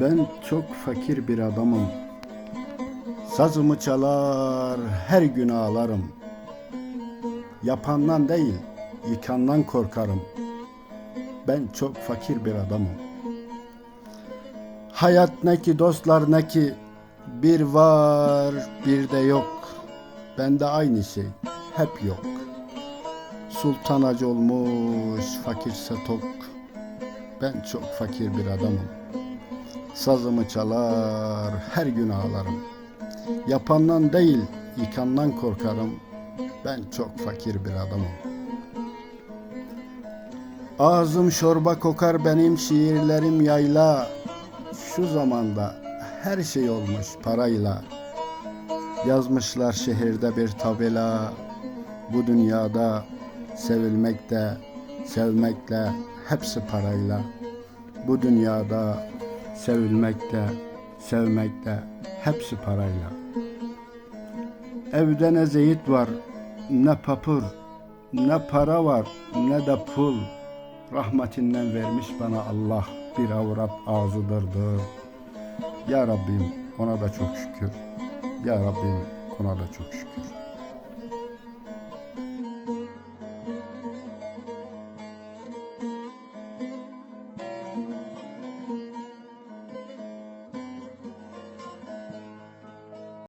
Ben çok fakir bir adamım. Sazımı çalar, her gün ağlarım. Yapandan değil, yıkandan korkarım. Ben çok fakir bir adamım. Hayat ne ki dostlar ne ki bir var bir de yok. Bende aynı şey hep yok. Sultan acı olmuş fakirse tok. Ben çok fakir bir adamım. Sazımı çalar her gün ağlarım. Yapandan değil yıkandan korkarım. Ben çok fakir bir adamım. Ağzım şorba kokar benim şiirlerim yayla. Şu zamanda her şey olmuş parayla. Yazmışlar şehirde bir tabela. Bu dünyada sevilmek de sevmekle hepsi parayla. Bu dünyada sevilmek de hepsi parayla. Evde ne zeyit var, ne papur, ne para var, ne de pul. Rahmetinden vermiş bana Allah bir avrat ağzıdırdır. Ya Rabbim ona da çok şükür. Ya Rabbim ona da çok şükür.